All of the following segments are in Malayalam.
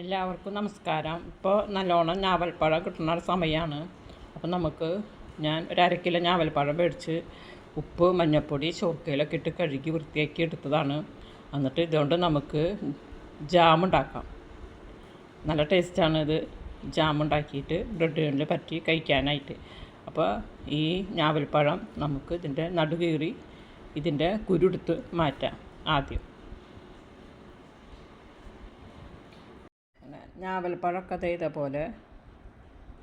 എല്ലാവർക്കും നമസ്കാരം. ഇപ്പോൾ നല്ലോണം ഞാവൽപ്പഴം കിട്ടുന്ന സമയമാണ് അപ്പോൾ നമുക്ക് ഞാൻ ഒരു അര കിലോ ഞാവൽപ്പഴം മേടിച്ച് ഉപ്പ് മഞ്ഞൾപ്പൊടി ചോർക്കയിലൊക്കെ ഇട്ട് കഴുകി വൃത്തിയാക്കി എടുത്തതാണ്. എന്നിട്ട് ഇതുകൊണ്ട് നമുക്ക് ജാം ഉണ്ടാക്കാം. നല്ല ടേസ്റ്റാണ് ഇത്. ജാം ഉണ്ടാക്കിയിട്ട് ബ്രെഡിൽ പറ്റി കഴിക്കാനായിട്ട്. അപ്പോൾ ഈ ഞാവൽപ്പഴം നമുക്ക് ഇതിന്റെ നടുകീറി ഇതിന്റെ കുരുടുത്ത് മാറ്റാം ആദ്യം പിന്നെ ഞാവൽപ്പഴമൊക്കെ ചെയ്ത പോലെ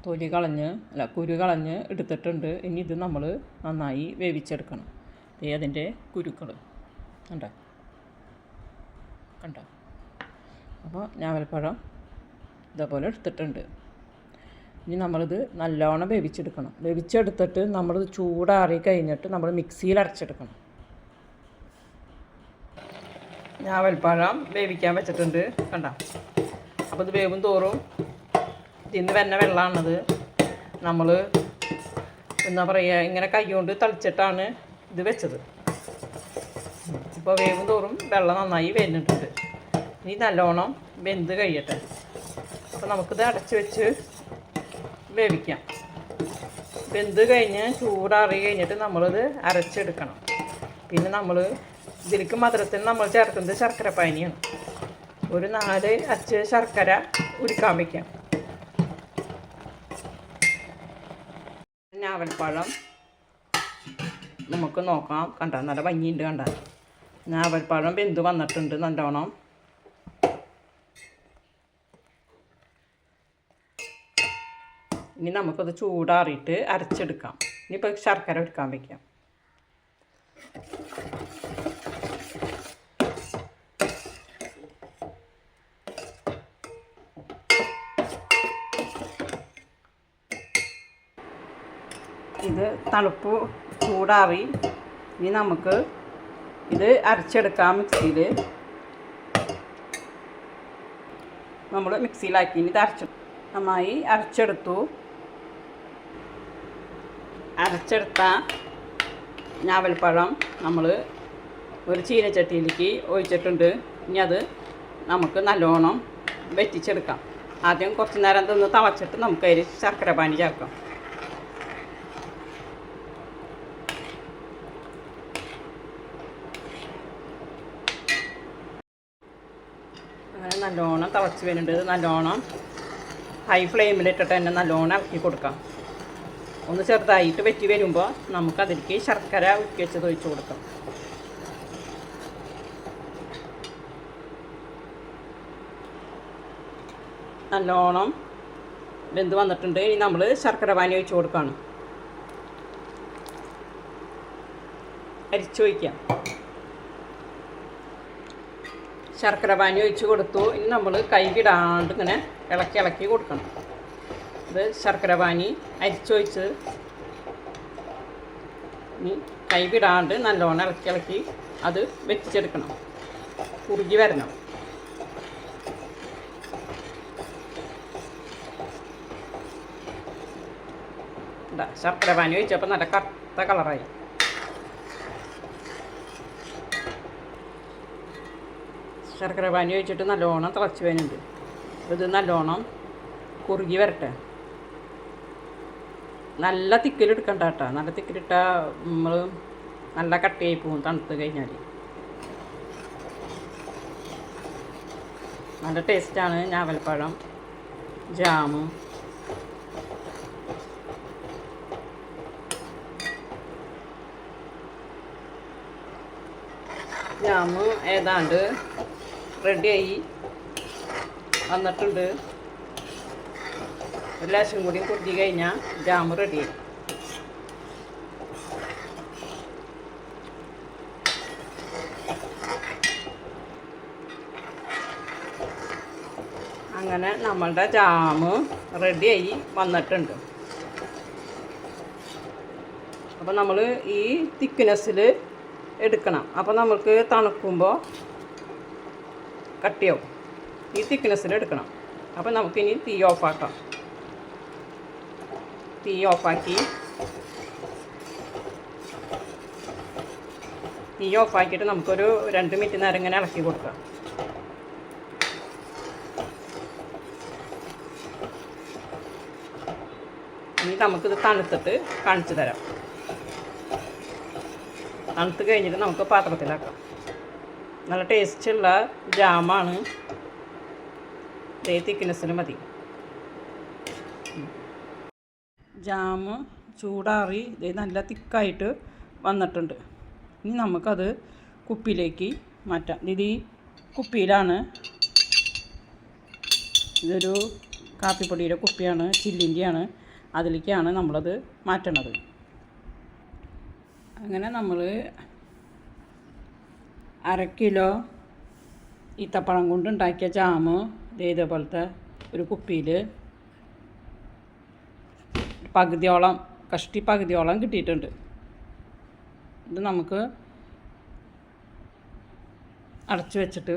തൊലി കളഞ്ഞ് അല്ല കുരു കളഞ്ഞ് എടുത്തിട്ടുണ്ട്. ഇനി ഇത് നമ്മൾ നന്നായി വേവിച്ചെടുക്കണം. ദേ അതിന്റെ കുരുക്കൾ കണ്ടോ? കണ്ടോ? അപ്പോൾ ഞാവൽപ്പഴം ഇതേപോലെ എടുത്തിട്ടുണ്ട്. ഇനി നമ്മളിത് നല്ലോണം വേവിച്ചെടുക്കണം. വേവിച്ചെടുത്തിട്ട് നമ്മളിത് ചൂടാറി കഴിഞ്ഞിട്ട് നമ്മൾ മിക്സിയിൽ അരച്ചെടുക്കണം. ഞാവൽപ്പഴം വേവിക്കാൻ വെച്ചിട്ടുണ്ട്. കണ്ടോ? അപ്പോൾ ഇത് വേവും തോറും ഇതിന്ന് വരുന്ന വെള്ളമാണത് നമ്മൾ എന്താ പറയുക ഇങ്ങനെ കൈ കൊണ്ട് തളിച്ചിട്ടാണ് ഇത് വെച്ചത്. ഇപ്പോൾ വേവും തോറും വെള്ളം നന്നായി വെന്നിട്ടുണ്ട് ഇനി നല്ലോണം വെന്ത് കഴിയട്ടെ. അപ്പോൾ നമുക്കിത് അടച്ച് വെച്ച് വേവിക്കാം. വെന്ത് കഴിഞ്ഞ് ചൂടാറി കഴിഞ്ഞിട്ട് നമ്മളിത് അരച്ചെടുക്കണം. പിന്നെ നമ്മൾ ഇതിലേക്ക് മധുരത്തിന് നമ്മൾ ചേർക്കുന്നത് ശർക്കര പാനിയാണ് ഒരു നാല് അച്ച് ശർക്കര ഉരുക്കാൻ വയ്ക്കാം ഞാവൽപ്പഴം. നമുക്ക് നോക്കാം. കണ്ട നല്ല ഭംഗിയുണ്ട് കണ്ട. ഞാവൽപ്പഴം വെന്ത് വന്നിട്ടുണ്ട് നല്ലോണം. ഇനി നമുക്കത് ചൂടാറിയിട്ട് അരച്ചെടുക്കാം. ഇനിയിപ്പോൾ ശർക്കര ഒരുക്കാൻ വയ്ക്കാം ഇത് തണുപ്പ് ചൂടാറി. ഇനി നമുക്ക് ഇത് അരച്ചെടുക്കാം മിക്സിയിൽ. നമ്മൾ മിക്സിയിലാക്കി. ഇനി ഇത് അരച്ചു നന്നായി അരച്ചെടുത്തു. അരച്ചെടുത്ത ഞാവൽപ്പഴം നമ്മൾ ഒരു ചീനച്ചട്ടിയിലേക്ക് ഒഴിച്ചിട്ടുണ്ട്. ഇനി അത് നമുക്ക് നല്ലോണം വെറ്റിച്ചെടുക്കാം. ആദ്യം കുറച്ച് നേരം തിന്ന് തവച്ചിട്ട് നമുക്ക് അതിൽ ശർക്കര പാനി ചേർക്കാം അങ്ങനെ നല്ലോണം തിളച്ച് വരുന്നുണ്ട്. നല്ലോണം ഹൈ ഫ്ലെയിമിലിട്ടിട്ട് തന്നെ നല്ലോണം ഇറക്കി കൊടുക്കാം. ഒന്ന് ചെറുതായിട്ട് വെറ്റി വരുമ്പോൾ നമുക്ക് അതിലേക്ക് ശർക്കര ഉരുക്കി വെച്ചത് ഒഴിച്ച് കൊടുക്കാം. നല്ലോണം വെന്ത് വന്നിട്ടുണ്ട്. ഇനി നമ്മൾ ശർക്കര പാനി ഒഴിച്ച് കൊടുക്കുകയാണ് അരിച്ചൊഴിക്കാം ശർക്കര പാനി ഒഴിച്ച് കൊടുത്തു. ഇനി നമ്മൾ കൈ വിടാണ്ട് ഇങ്ങനെ ഇളക്കി ഇളക്കി കൊടുക്കണം. ഇത് ശർക്കര പാനി അരിച്ചൊഴിച്ച് ഇനി കൈ വിടാണ്ട് നല്ലോണം ഇളക്കി ഇളക്കി അത് വെച്ചെടുക്കണം. കുറുകി വരണം. ശർക്കര പാനി ഒഴിച്ചപ്പോൾ നല്ല കറുത്ത കളറായി. ശർക്കര പാനി ഒഴിച്ചിട്ട് നല്ലോണം തിളച്ച് വരുന്നുണ്ട്. ഇത് നല്ലോണം കുറുകി വരട്ടെ. നല്ല തിക്കിലെടുക്കണ്ട കേട്ടോ. നല്ല തിക്കിലിട്ടാൽ നമ്മൾ നല്ല കട്ടിയായി പോകും തണുത്ത് കഴിഞ്ഞാൽ നല്ല ടേസ്റ്റാണ് ഞാവൽപ്പഴം ജാമ്. ജാമ് ഏതാണ്ട് റെഡിയായി. വന്നിട്ടുണ്ട്. ഒരു ലാശം കൂടി കുറുക്കി കഴിഞ്ഞാൽ ജാമ് റെഡിയായി അങ്ങനെ നമ്മളുടെ ജാമ് റെഡിയായി വന്നിട്ടുണ്ട്. അപ്പോൾ നമ്മൾ ഈ തിക്നെസ്സിൽ എടുക്കണം. അപ്പോൾ നമുക്ക് തണുക്കുമ്പോൾ കട്ടിയാവും ഈ തിക്നെസ്സിൽ എടുക്കണം. അപ്പോൾ നമുക്കിനി തീ ഓഫാക്കാം തീ ഓഫാക്കി തീ ഓഫാക്കിയിട്ട് നമുക്കൊരു രണ്ട് മിനിറ്റ് നേരം ഇങ്ങനെ ഇളക്കി കൊടുക്കാം. ഇനി നമുക്കിത് തണുത്തിട്ട് കാണിച്ചു തരാം. തണുത്ത് കഴിഞ്ഞിട്ട് നമുക്ക് പാത്രത്തിലാക്കാം. നല്ല ടേസ്റ്റുള്ള ജാമാണ്. ഇതേ തിക്നെസ്സിന് മതി. ജാമ് ചൂടാറി ഇതേ നല്ല തിക്കായിട്ട് വന്നിട്ടുണ്ട്. ഇനി നമുക്കത് കുപ്പിയിലേക്ക് മാറ്റാം. ഇത് ഈ കുപ്പിയിലാണ്. ഇതൊരു കാപ്പിപ്പൊടിയുടെ കുപ്പിയാണ് ചില്ലിന്റെയാണ്. അതിലേക്കാണ് നമ്മളത് മാറ്റണത്. അങ്ങനെ നമ്മൾ അര കിലോ ഈത്തപ്പഴം കൊണ്ട് ഉണ്ടാക്കിയ ജാമ് ഇതേപോലത്തെ ഒരു കുപ്പിയിൽ പകുതിയോളം കഷ്ടി പകുതിയോളം കിട്ടിയിട്ടുണ്ട്. ഇത് നമുക്ക് അടച്ചു വെച്ചിട്ട്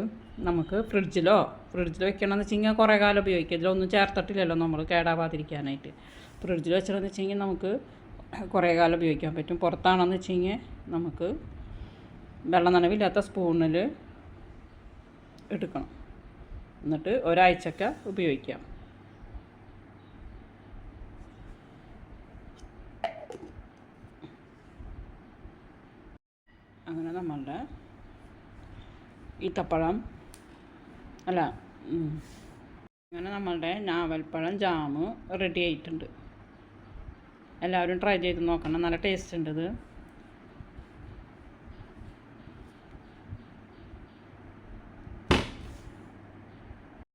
നമുക്ക് ഫ്രിഡ്ജിലോ ഫ്രിഡ്ജിൽ വെക്കണമെന്ന് വെച്ച് കഴിഞ്ഞാൽ കുറേ കാലം ഉപയോഗിക്കാം. ഇതിലൊന്നും ചേർത്തിട്ടില്ലല്ലോ നമ്മൾ കേടാവാതിരിക്കാനായിട്ട്. ഫ്രിഡ്ജിൽ വെച്ചിട്ടെന്ന് വെച്ച് കഴിഞ്ഞാൽ നമുക്ക് കുറേ കാലം ഉപയോഗിക്കാൻ പറ്റും. പുറത്താണെന്ന് വെച്ച് കഴിഞ്ഞാൽ നമുക്ക് വെള്ളം നനവില്ലാത്ത സ്പൂണിൽ എടുക്കണം. എന്നിട്ട് ഒരാഴ്ചക്ക ഉപയോഗിക്കാം. അങ്ങനെ നമ്മളുടെ ഈത്തപ്പഴം അല്ല. അങ്ങനെ നമ്മളുടെ നാവൽപ്പഴം ജാമ് റെഡി ആയിട്ടുണ്ട്. എല്ലാവരും ട്രൈ ചെയ്ത് നോക്കണം. നല്ല ടേസ്റ്റ് ഉണ്ട് ഇത്